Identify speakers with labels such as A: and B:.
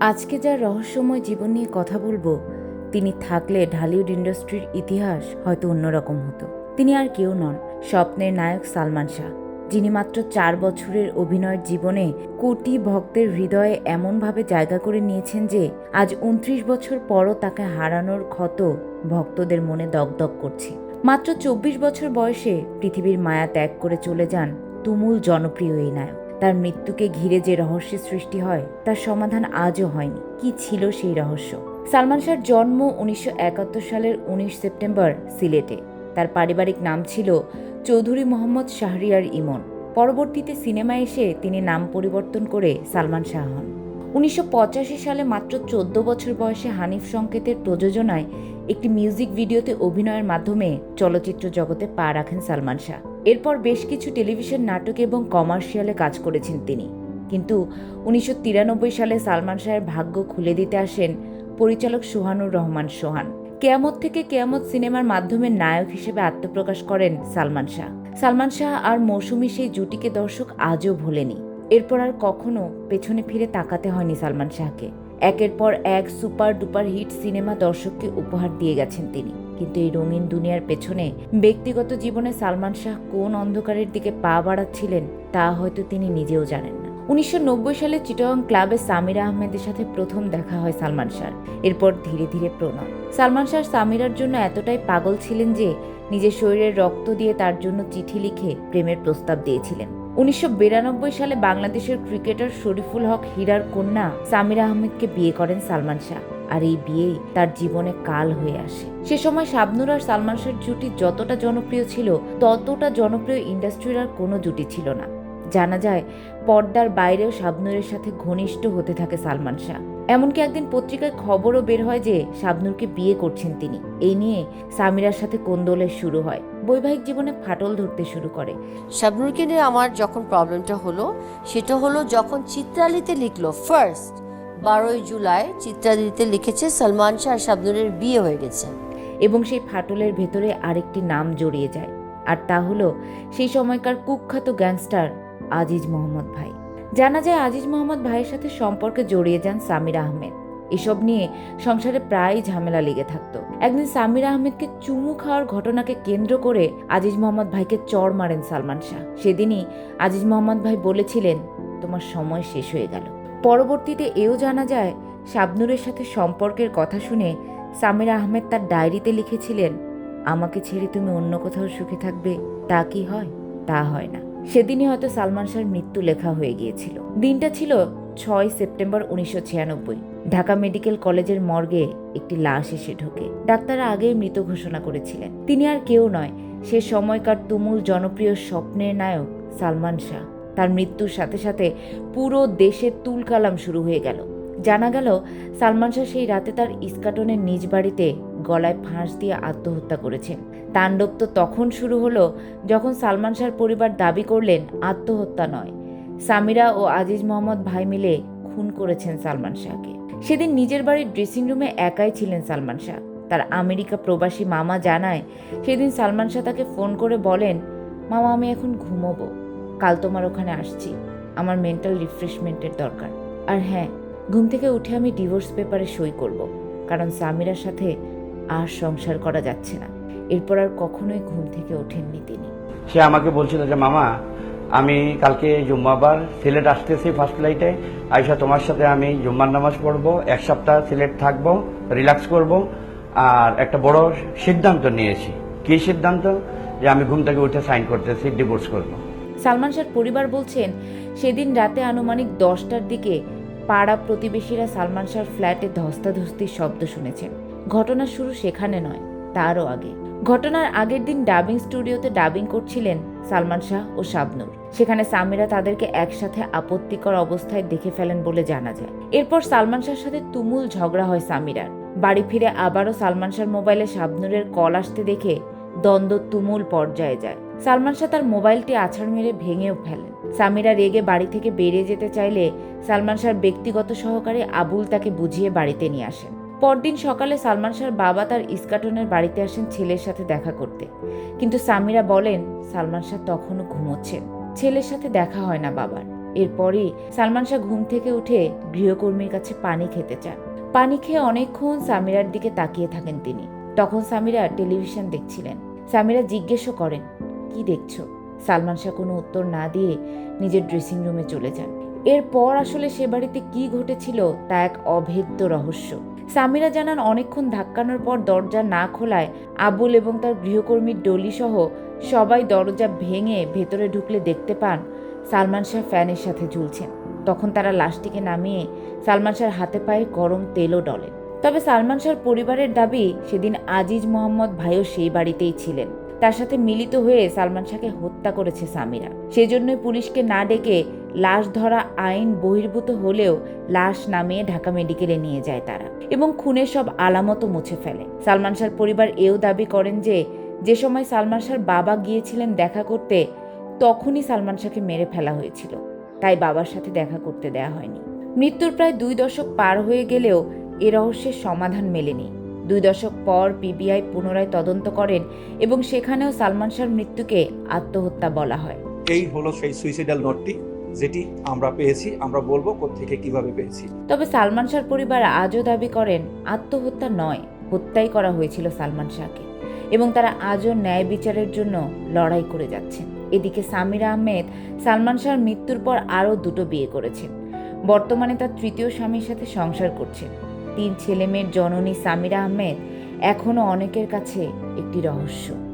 A: আজকে যার রহস্যময় জীবন নিয়ে কথা বলব, তিনি থাকলে ঢালিউড ইন্ডাস্ট্রির ইতিহাস হয়তো অন্যরকম হতো। তিনি আর কেউ নন, স্বপ্নের নায়ক সালমান শাহ, যিনি মাত্র চার বছরের অভিনয়ের জীবনে কোটি ভক্তের হৃদয়ে এমনভাবে জায়গা করে নিয়েছেন যে, আজ উনত্রিশ বছর পরও তাকে হারানোর ক্ষত ভক্তদের মনে দগদগ করছে। মাত্র চব্বিশ বছর বয়সে পৃথিবীর মায়া ত্যাগ করে চলে যান তুমুল জনপ্রিয় এই নায়ক। তার মৃত্যুকে ঘিরে যে রহস্যের সৃষ্টি হয়, তার সমাধান আজও হয়নি। কি ছিল সেই রহস্য? সালমান শাহর জন্ম উনিশশো একাত্তর সালের উনিশ সেপ্টেম্বর সিলেটে। তার পারিবারিক নাম ছিল চৌধুরী মোহাম্মদ শাহরিয়ার ইমন। পরবর্তীতে সিনেমায় এসে তিনি নাম পরিবর্তন করে সালমান শাহ হন। উনিশশো পঁচাশি সালে মাত্র চোদ্দ বছর বয়সে হানিফ সংকেতের প্রযোজনায় একটি মিউজিক ভিডিওতে অভিনয়ের মাধ্যমে চলচ্চিত্র জগতে পা রাখেন সালমান শাহ। এরপর বেশ কিছু টেলিভিশন নাটক এবং কমার্শিয়ালে কাজ করেছেন তিনি। কিন্তু উনিশশো তিরানব্বই সালে সালমান শাহের ভাগ্য খুলে দিতে আসেন পরিচালক সোহানুর রহমান সোহান কেয়ামত থেকে কেয়ামত সিনেমার মাধ্যমে নায়ক হিসেবে আত্মপ্রকাশ করেন সালমান শাহ। সালমান শাহ আর মৌসুমি সেই জুটিকে দর্শক আজও ভোলেনি। এরপর আর কখনো পেছনে ফিরে তাকাতে হয়নি সালমান শাহকে। একের পর এক সুপার ডুপার হিট সিনেমা দর্শককে উপহার দিয়ে গেছেন তিনি। কিন্তু এই রঙিন দুনিয়ার পেছনে ব্যক্তিগত জীবনে সালমান শাহ কোন অন্ধকারের দিকে পা বাড়াচ্ছিলেন, তা হয়তো তিনি নিজেও জানেন না। উনিশশো নব্বই সালে চিটং ক্লাবে সামিরা আহমেদের সাথে প্রথম দেখা হয় সালমান শাহ এরপর ধীরে ধীরে প্রণয়। সালমান শাহ সামিরার জন্য এতটাই পাগল ছিলেন যে নিজের শরীরের রক্ত দিয়ে তার জন্য চিঠি লিখে প্রেমের প্রস্তাব দিয়েছিলেন। উনিশশো বিরানব্বই সালে বাংলাদেশের ক্রিকেটার শরীফুল হক হীরার কন্যা সামিরা আহমেদকে বিয়ে করেন সালমান শাহ। আর এই বিয়েই তার জীবনে কাল হয়ে আসে। সে সময় শাবনুর আর সালমান শাহর জুটি যতটা জনপ্রিয় ছিল, ততটা জনপ্রিয় ইন্ডাস্ট্রির আর কোনো জুটি ছিল না। জানা যায়, পর্দার বাইরেও শাবনুরের সাথে ঘনিষ্ঠ হতে থাকে সালমান শাহ। এমনকি একদিন পত্রিকায় খবরও বের হয় যে শাবনুরকে বিয়ে করছেন তিনি। এই নিয়ে সামিরার সাথে কোন্দলের শুরু হয়। বৈবাহিক জীবনে ফাটল ধরতে শুরু করে।
B: শাবনুরকে নিয়ে আমার যখন প্রবলেমটা হলো, সেটা হলো যখন চিত্রালিতে লিখলো ফার্স্ট বারোই জুলাই চিত্রালিতে লিখেছে সলমান শাহ শাবনুরের বিয়ে হয়ে গেছে।
A: এবং সেই ফাটলের ভেতরে আরেকটি নাম জড়িয়ে যায়। আর তা হলো সেই সময়কার কুখ্যাত গ্যাংস্টার আজিজ মোহাম্মদ ভাই। জানা যায় আজিজ মোহাম্মদ ভাইয়ের সাথে সম্পর্কে জড়িয়ে যান সামির আহমেদ। এসব নিয়ে সংসারে প্রায় ঝামেলা লেগে থাকতো। একদিন সামির আহমেদকে চুমু খাওয়ার ঘটনাকে কেন্দ্র করে আজিজ মোহাম্মদ ভাইকে চড় মারেন সালমান শাহ। সেদিনই আজিজ মোহাম্মদ ভাই বলেছিলেন, তোমার সময় শেষ হয়ে গেল। পরবর্তীতে এও জানা যায়, শাবনুরের সাথে সম্পর্কের কথা শুনে সামির আহমেদ তার ডায়েরিতে লিখেছিলেন, আমাকে ছেড়ে তুমি অন্য কোথাও সুখে থাকবে, তা কি হয়? তা হয় না। সেদিনই হয়তো সালমান শাহর মৃত্যু লেখা হয়ে গিয়েছিল। দিনটা ছিল ছয় সেপ্টেম্বর উনিশশো ছিয়ানব্বই। ঢাকা মেডিকেল কলেজের মর্গে একটি লাশ এসে ঢোকে। ডাক্তাররা আগেই মৃত ঘোষণা করেছিলেন। তিনি আর কেউ নয়, সে সময়কার তুমুল জনপ্রিয় স্বপ্নের নায়ক সালমান শাহ। তার মৃত্যুর সাথে সাথে পুরো দেশে তুলকালাম শুরু হয়ে গেল। জানা গেল, সালমান শাহ সেই রাতে তার ইস্কাটনের নিজ বাড়িতে গলায় ফাঁস দিয়ে আত্মহত্যা করেছেন। তাণ্ডব তো তখন শুরু হলো যখন সালমান শাহর পরিবার দাবি করলেন, আত্মহত্যা নয়। সামিরা ও আজিজ মোহাম্মদ ভাই মিলে খুন করেছেন সালমান শাহকে। সেদিন নিজের বাড়ির ড্রেসিং রুমে একাই ছিলেন সালমান শাহ। তার আমেরিকা প্রবাসী মামা জানায়, সেদিন সালমান শাহ তাকে ফোন করে বলেন, মামা, আমি এখন ঘুমোবো। কাল তোমার ওখানে আসছি। আমার মেন্টাল রিফ্রেশমেন্টের দরকার। আর হ্যাঁ ঘুম থেকে উঠে আমি ডিভোর্স পেপারে সই করব। কারণ সামিরার সাথে আর সংসার করা যাচ্ছে না। এরপর আর কখনোই ঘুম থেকে ওঠেননি তিনি।
C: সে আমাকে বলছিল যে, মামা, আমি কালকে জুম্মাবার সিলেট আসতেছি ফার্স্ট লাইটে আইসা তোমার সাথে আমি জুম্মার নামাজ পড়ব, এক সপ্তাহ সিলেট থাকব রিল্যাক্স করব আর একটা বড় সিদ্ধান্ত নিয়েছি। কি সিদ্ধান্ত? যে আমি ঘুম থেকে উঠে সাইন করতেছি ডিভোর্স করব।
A: সালমান শাহর পরিবার বলছেন, সেদিন রাতে আনুমানিক দশটার দিকে পাড়া প্রতিবেশীরা সালমান শাহর ফ্ল্যাটে ধস্তাধস্তির শব্দ শুনেছেন ঘটনা শুরু সেখানে নয়, তারও আগে। ঘটনার আগের দিন ডাবিং স্টুডিওতে ডাবিং করছিলেন সালমান শাহ ও শাবনুর। সেখানে সামিরা তাদেরকে একসাথে আপত্তিকর অবস্থায় দেখে ফেলেন বলে জানা যায়। এরপর সালমান শাহর সাথে তুমুল ঝগড়া হয় সামিরার। বাড়ি ফিরে আবারও সালমান শাহর মোবাইলে শাবনুরের কল আসতে দেখে দ্বন্দ্ব তুমুল পর্যায়ে যায়। সালমান শাহ তার মোবাইলটি আছাড় মেরে ভেঙেও ফেলেন। সামিরা রেগে বাড়ি থেকে বেরিয়ে যেতে চাইলে সালমান শাহর ব্যক্তিগত সহকারী আবুল তাকে বুঝিয়ে বাড়িতে নিয়ে আসেন। পরদিন সকালে সালমান শাহর বাবা তার ইস্কাটনের বাড়িতে আসেন ছেলের সাথে দেখা করতে। কিন্তু সামিরা বলেন, সালমান শাহ তখনও ঘুমোচ্ছেন। ছেলের সাথে দেখা হয় না বাবার। এরপরই সালমান শাহ ঘুম থেকে উঠে গৃহকর্মীর কাছে পানি খেতে চান। পানি খেয়ে অনেকক্ষণ সামিরার দিকে তাকিয়ে থাকেন তিনি। তখন সামিরা টেলিভিশন দেখছিলেন। সামিরা জিজ্ঞেসও করেন কি দেখছ? সালমান শাহ কোনো উত্তর না দিয়ে নিজের ড্রেসিং রুমে চলে যান। এরপর আসলে সে বাড়িতে কি ঘটেছিল তা এক অভেদ্য রহস্য। সামিরা জানান, অনেকক্ষণ ধাক্কানোর পর দরজা না খোলায় আবুল এবং তার গৃহকর্মীর ডলি সহ সবাই দরজা ভেঙে ভেতরে ঢুকলে দেখতে পান সালমান শাহ ফ্যানের সাথে ঝুলছেন। তখন তারা লাশটিকে নামিয়ে সালমান শাহর হাতে পায়ে গরম তেলও ডলেন। তবে সালমান শাহর পরিবারের দাবি, সেদিন আজিজ মোহাম্মদ ভাইও সেই বাড়িতেই ছিলেন। তার সাথে মিলিত হয়ে সালমান শাহকে হত্যা করেছে সামিরা। সেজন্যই পুলিশকে না ডেকে লাশ ধরা আইন বহির্ভূত হলেও লাশ নামিয়ে ঢাকা মেডিকেলে নিয়ে যায় তারা এবং খুনের সব আলামতও মুছে ফেলে। সালমান শাহর পরিবার এও দাবি করেন যে যে সময় সালমান শাহর বাবা গিয়েছিলেন দেখা করতে, তখনই সালমান শাহকে মেরে ফেলা হয়েছিল। তাই বাবার সাথে দেখা করতে দেয়া হয়নি। মৃত্যুর প্রায় দুই দশক পার হয়ে গেলেও এ রহস্যের সমাধান মেলেনি। দুই দশক পর পিবিআই পুনরায় তদন্ত করেন এবং সেখানেও সালমান শাহর মৃত্যুকে আত্মহত্যা বলা হয়।
D: এই হলো সেই সুইসাইডাল নোটটি যেটি আমরা পেয়েছি আমরা বলব কোত্থেকে কীভাবে পেয়েছি।
A: তবে সালমান শাহর পরিবার আজও দাবি করেন আত্মহত্যা নয় হত্যাই করা হয়েছিল সালমান শাহকে এবং তারা আজও ন্যায় বিচারের জন্য লড়াই করে যাচ্ছেন। এদিকে সামিরা আহমেদ সালমান শাহর মৃত্যুর পর আরও দুটো বিয়ে করেছেন। বর্তমানে তার তৃতীয় স্বামীর সাথে সংসার করছেন। তিন ছেলেমেয়ের জননী সামিরা আহমেদ এখনও অনেকের কাছে একটি রহস্য।